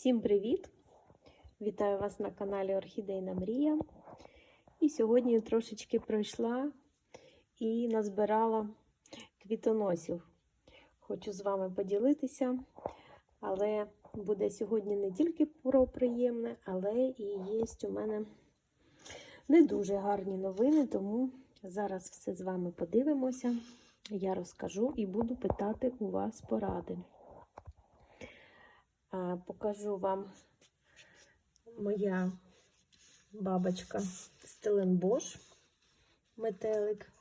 Всім привіт! Вітаю вас на каналі Орхідейна Мрія. І сьогодні трошечки пройшла і назбирала квітоносів. Хочу з вами поділитися, але буде сьогодні не тільки про приємне, але і є у мене не дуже гарні новини, тому зараз все з вами подивимося. Я розкажу і буду питати у вас поради. Покажу вам моя бабочка Стеленбош, метелик.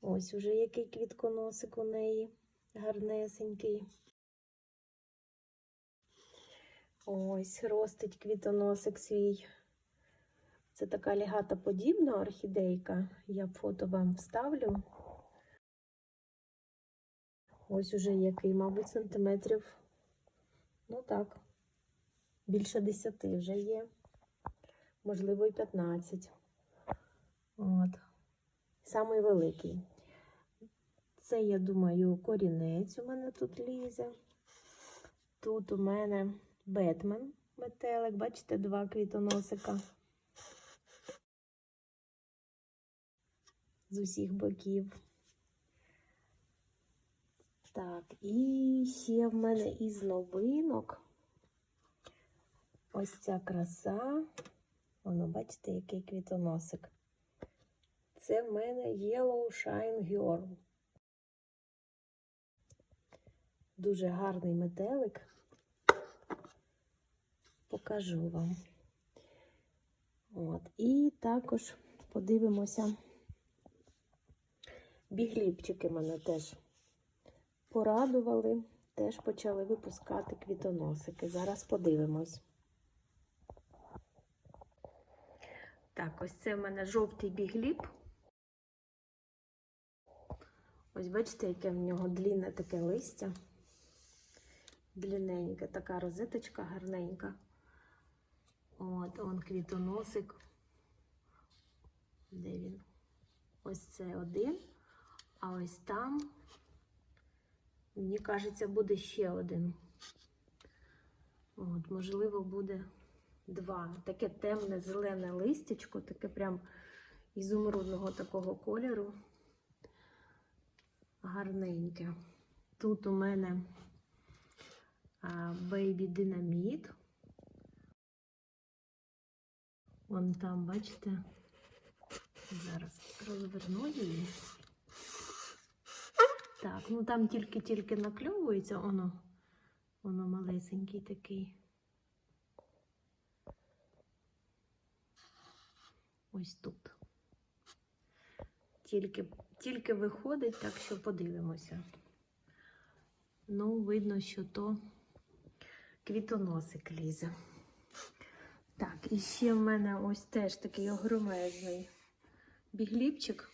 Ось уже який квітконосик у неї гарнесенький. Ось ростить квітоносик свій. Це така лігатоподібна орхідейка. Я фото вам вставлю. Ось уже який, мабуть, сантиметрів. Ну так, більше 10 вже є, можливо, і 15. От. Самий великий. Це, я думаю, корінець у мене тут лізе. Тут у мене Бетмен метелик, бачите, два квітоносика. З усіх боків. Так, і ще в мене із новинок ось ця краса. Воно, бачите, який квітоносик. Це в мене Yellow Shine Girl. Дуже гарний метелик. Покажу вам. От. І також подивимося. Бігліпчики мене теж порадували, теж почали випускати квітоносики. Зараз подивимось. Так, ось це в мене жовтий бігліп. Ось бачите, яке в нього длінне таке листя. Длінненьке, така розеточка гарненька. От, он квітоносик. Де він? Ось це один, а ось там Мені кажеться, буде ще один. От, Можливо, буде два. Таке темне зелене листячко, таке прям ізумрудного такого кольору. Гарненьке. Тут у мене бейбі динаміт. Вон там, бачите, зараз розверну її. Так, ну там тільки-тільки накльовується, воно, воно малесенький такий. Ось тут. Тільки, тільки виходить, так що подивимося. Ну, видно, що то квітоносик лізе. Так, і ще в мене ось теж такий огромезний бігліпчик.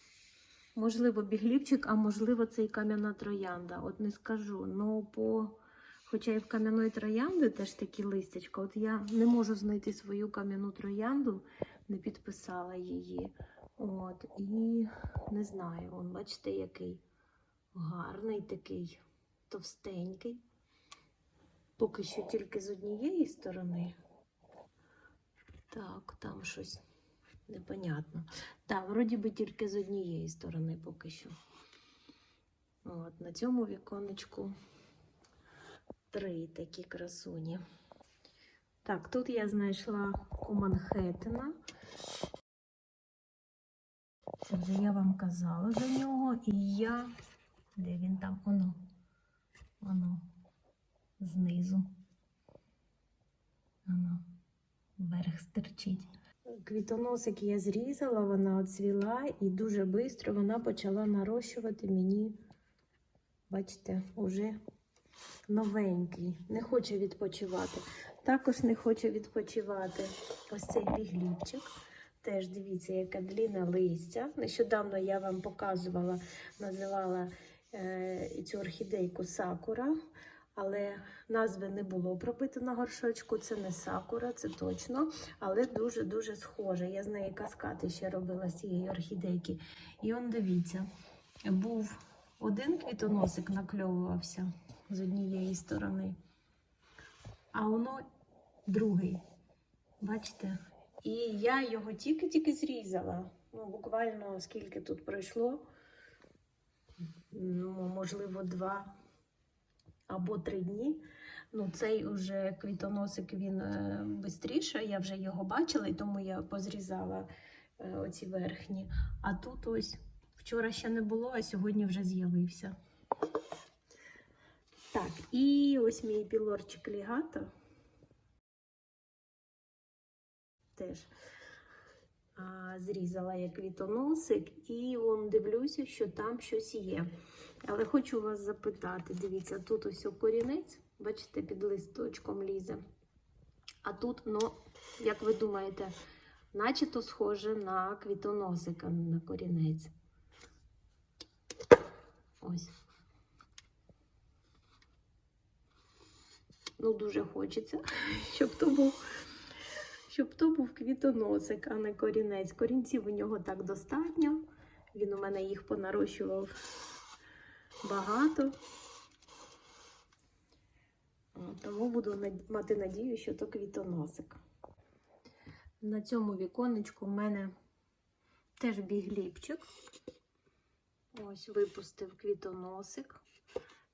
Можливо, бігліпчик, а можливо, це і кам'яна троянда. От не скажу. Ну, по... Хоча і в кам'яної троянди теж такі листячка. От я не можу знайти свою кам'яну троянду, не підписала її. От, І не знаю, он, бачите, який гарний такий, товстенький. Поки що тільки з однієї сторони. Так, там щось. Непонятно. Так, вроді би тільки з однієї сторони поки що. От, На цьому віконечку три такі красуні. Так, тут я знайшла у Манхеттена. Це вже я вам казала за нього. І я. Де він там? Оно. Оно. Знизу. Оно. Вверх стерчить. Квітоносик я зрізала, вона оцвіла і дуже швидко вона почала нарощувати мені, бачите, уже новенький. Не хоче відпочивати. Також не хоче відпочивати ось цей бігліпчик. Теж дивіться, яке длінне листя. Нещодавно я вам показувала, називала е, цю орхідейку Сакура. Але назви не було пробито на горшочку. Це не сакура, це точно, але дуже-дуже схоже. Я з неї каскати ще робила з цієї орхідейки. І он дивіться, був один квітоносик накльовувався з однієї сторони, а воно другий. Бачите? І я його тільки-тільки зрізала. Ну, буквально скільки тут пройшло. Ну, можливо, два або три дні. Ну, цей уже квітоносик він е, швидше, я вже його бачила, і тому я позрізала е, оці верхні. А тут ось вчора ще не було, а сьогодні вже з'явився. Так, і ось мій пілорчик лігато. Теж зрізала я квітоносик, і вон дивлюся, що там щось є. Але хочу вас запитати: дивіться, тут ось корінець, бачите, під листочком лізе. А тут, ну, як ви думаєте, начебто схоже на квітоносика, на корінець. Ось. Ну, дуже хочеться, щоб то був, щоб то був квітоносик, а не корінець. Корінців у нього так достатньо. Він у мене їх понарощував багато. Тому буду мати надію, що то квітоносик. На цьому віконечку в мене теж бігліпчик. Ось випустив квітоносик.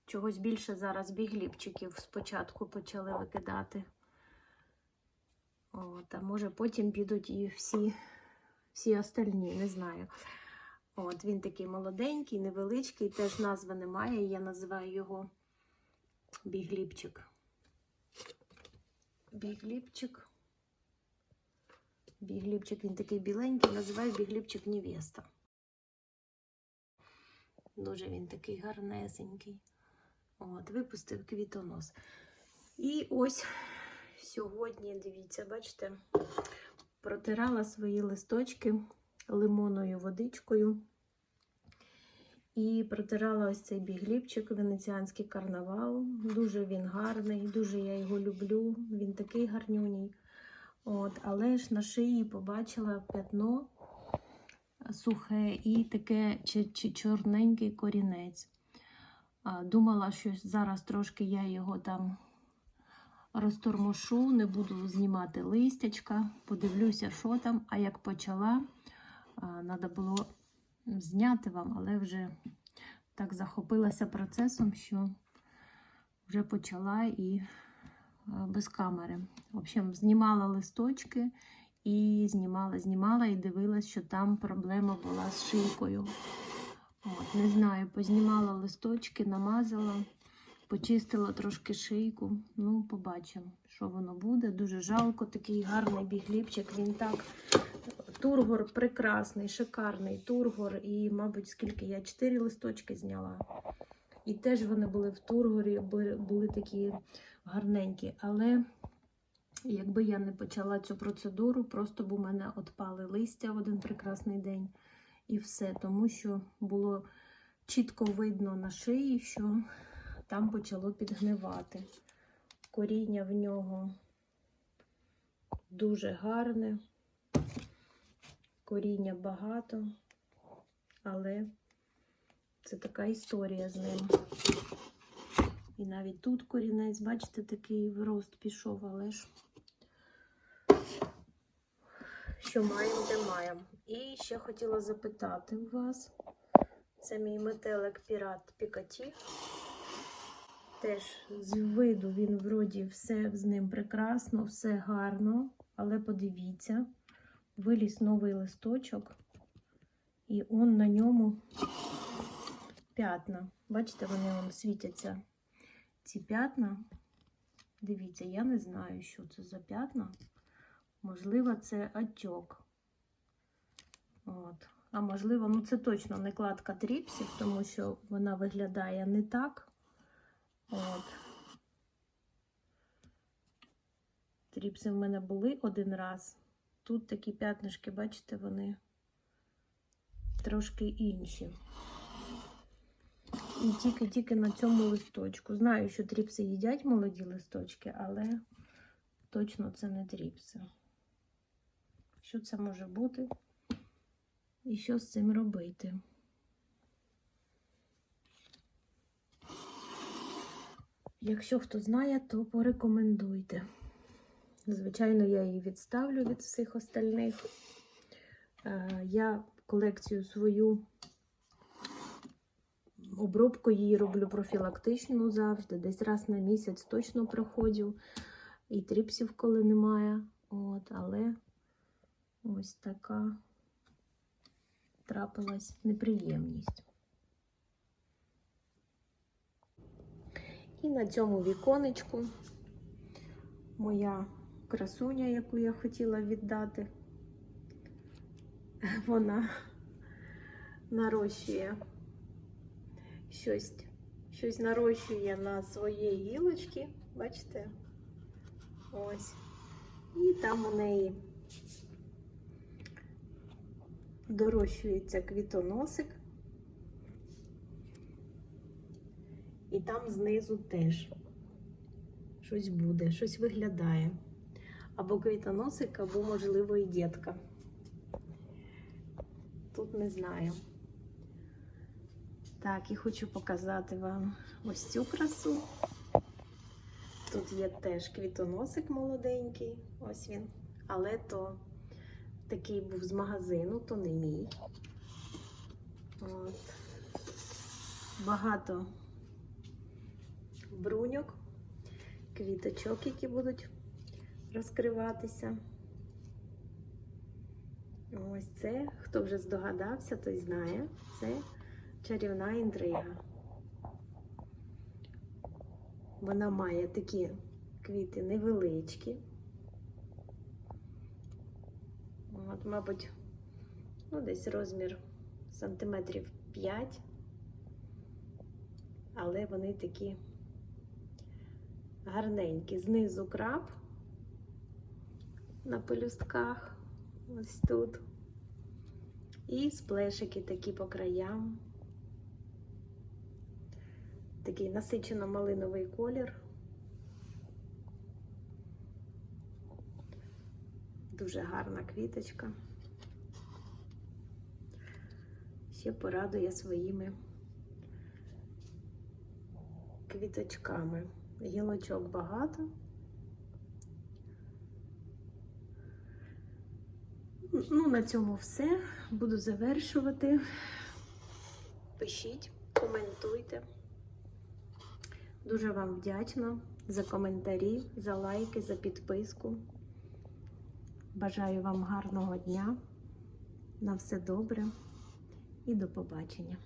Чогось більше зараз бігліпчиків спочатку почали викидати. От, а може потім підуть і всі, всі остальні, не знаю. От, він такий молоденький, невеличкий, теж назви немає. Я називаю його бігліпчик. Бігліпчик. Бігліпчик, він такий біленький, називаю бігліпчик невеста. Дуже він такий гарнесенький. От, випустив квітонос. І ось сьогодні, дивіться, бачите, протирала свої листочки лимонною водичкою. І протирала ось цей бігліпчик, венеціанський карнавал. Дуже він гарний, дуже я його люблю. Він такий гарнюній. От, але ж на шиї побачила п'ятно сухе і таке чорненький корінець. Думала, що зараз трошки я його там розтормошу, не буду знімати листячка, подивлюся, що там. А як почала, треба було зняти вам, але вже так захопилася процесом, що вже почала і без камери. В общем, знімала листочки і знімала, знімала і дивилась, що там проблема була з шийкою. От, не знаю, познімала листочки, намазала, почистила трошки шийку. Ну, побачимо, що воно буде. Дуже жалко, такий гарний бігліпчик. Він так. Тургор прекрасний, шикарний тургор. І, мабуть, скільки я чотири листочки зняла. І теж вони були в тургорі, були, такі гарненькі. Але якби я не почала цю процедуру, просто б у мене отпали листя в один прекрасний день. І все, тому що було чітко видно на шиї, що там почало підгнивати. Коріння в нього дуже гарне, коріння багато, але це така історія з ним. І навіть тут корінець, бачите, такий вирост пішов, але ж що маємо, де маємо. І ще хотіла запитати у вас. Це мій метелик Пірат Пікаті. Теж з виду він вроді все з ним прекрасно, все гарно. Але подивіться, виліз новий листочок, і он на ньому п'ятна. Бачите, вони вон світяться. Ці п'ятна. Дивіться, я не знаю, що це за п'ятна. Можливо, це отек. От. А можливо, ну це точно не кладка тріпсів, тому що вона виглядає не так. От. Тріпси в мене були один раз. Тут такі п'ятнишки, бачите, вони трошки інші. І тільки-тільки на цьому листочку. Знаю, що тріпси їдять молоді листочки, але точно це не тріпси. Що це може бути? І що з цим робити? Якщо хто знає, то порекомендуйте. Звичайно, я її відставлю від всіх остальних. Е, Я колекцію свою обробку її роблю профілактичну завжди. Десь раз на місяць точно проходжу. І тріпсів, коли немає. От, але ось така трапилась неприємність. І на цьому віконечку моя красуня, яку я хотіла віддати, вона нарощує щось, щось нарощує на своїй гілочці, бачите? Ось. І там у неї дорощується квітоносик. І там знизу теж щось буде, щось виглядає. Або квітоносик, або, можливо, і дітка. Тут не знаю. Так, і хочу показати вам ось цю красу. Тут є теж квітоносик молоденький, ось він. Але то такий був з магазину, то не мій. От. Багато бруньок, квіточок, які будуть розкриватися. Ось це, хто вже здогадався, той знає, це чарівна інтрига. Вона має такі квіти невеличкі. От, мабуть, ну, десь розмір сантиметрів 5, але вони такі гарненькі. Знизу краб на пелюстках, ось тут. І сплешики такі по краям. Такий насичено малиновий колір. Дуже гарна квіточка. Ще порадує своїми квіточками. Гілочок багато. Ну, на цьому все. Буду завершувати. Пишіть, коментуйте. Дуже вам вдячна за коментарі, за лайки, за підписку. Бажаю вам гарного дня. На все добре і до побачення.